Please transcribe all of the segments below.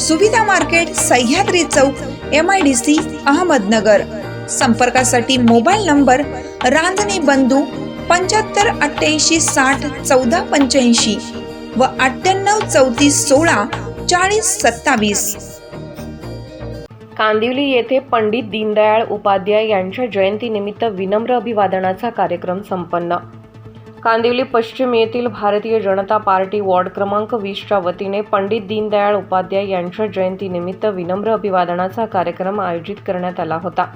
सुविधा market Sahyadri Chowk M I D C Ahmednagar. संपर्कासाठी mobile number Ranjane Bandhu पंच्याहत्तर अठ्ठ्याऐंशी साठ चौदा पंच्याऐंशी व अठ्ठ्याण्णव चौतीस सोळा चाळीस सत्तावीस. कांदिवली येथे पंडित दीनदयाळ उपाध्याय यांच्या जयंतीनिमित्त विनम्र अभिवादनाचा कार्यक्रम संपन्न. कांदिवली पश्चिम येथील भारतीय जनता पार्टी वॉर्ड क्रमांक वीसच्या वतीने पंडित दीनदयाळ उपाध्याय यांच्या जयंतीनिमित्त विनम्र अभिवादनाचा कार्यक्रम आयोजित करण्यात आला होता.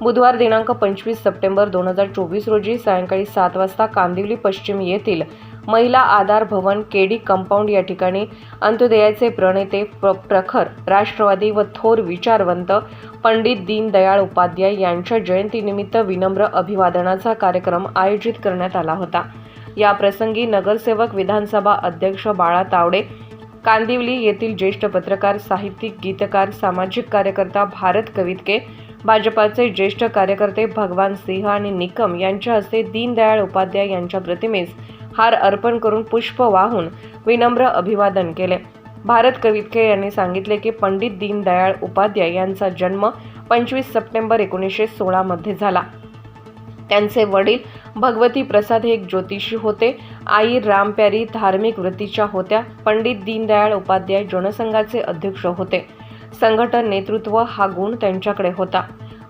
बुधवार दिनांक पंचवीस सप्टेंबर दोन हजार चोवीस रोजी सायंकाळी सात वाजता कांदिवली पश्चिम येथील महिला आधार भवन केडी कंपाऊंड या ठिकाणी अंत्योदयाचे प्रणेते प्र प्रखर राष्ट्रवादी व थोर विचारवंत पंडित दीनदयाळ उपाध्याय यांच्या जयंतीनिमित्त विनम्र अभिवादनाचा कार्यक्रम आयोजित करण्यात आला होता. या प्रसंगी नगरसेवक विधानसभा अध्यक्ष बाळा तावडे कांदिवली येथील ज्येष्ठ पत्रकार साहित्यिक गीतकार सामाजिक कार्यकर्ता भारत कवितके भाजपाचे ज्येष्ठ कार्यकर्ते भगवान सिंह आणि निकम यांच्या हस्ते दीनदयाळ उपाध्याय यांच्या प्रतिमेस हार अर्पण करून पुष्प वाहून विनम्र अभिवादन केले. भारत कवितके यांनी सांगितले की पंडित दीनदयाळ उपाध्याय यांचा जन्म पंचवीस सप्टेंबर एकोणीसशे सोळामध्ये झाला. त्यांचे वडील भगवती प्रसाद हे एक ज्योतिषी होते. आई रामप्यारी धार्मिक वृत्तीच्या होत्या. पंडित दीनदयाळ उपाध्याय जनसंघाचे अध्यक्ष होते. संघटन नेतृत्व हा गुण त्यांच्याकडे होता.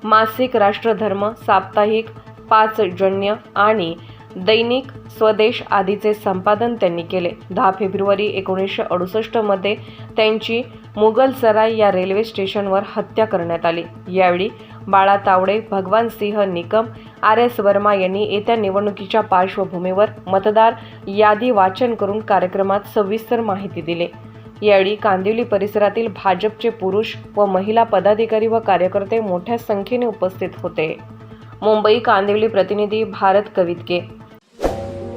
मासिक राष्ट्रधर्म साप्ताहिक पाचजन्य आणि दैनिक स्वदेश आदीचे संपादन त्यांनी केले. दहा फेब्रुवारी एकोणीसशे अडुसष्टमध्ये त्यांची मुघलसराय या रेल्वे स्टेशनवर हत्या करण्यात आली. यावेळी बाळा तावडे भगवान सिंह निकम आर एस वर्मा यांनी येत्या निवडणुकीच्या पार्श्वभूमीवर मतदार यादी वाचन करून कार्यक्रमात सविस्तर माहिती दिली. यावेळी कांदिवली परिसरातील भाजपचे पुरुष व महिला पदाधिकारी व कार्यकर्ते मोठ्या संख्येने उपस्थित होते. मुंबई कांदिवली प्रतिनिधी भारत कवितके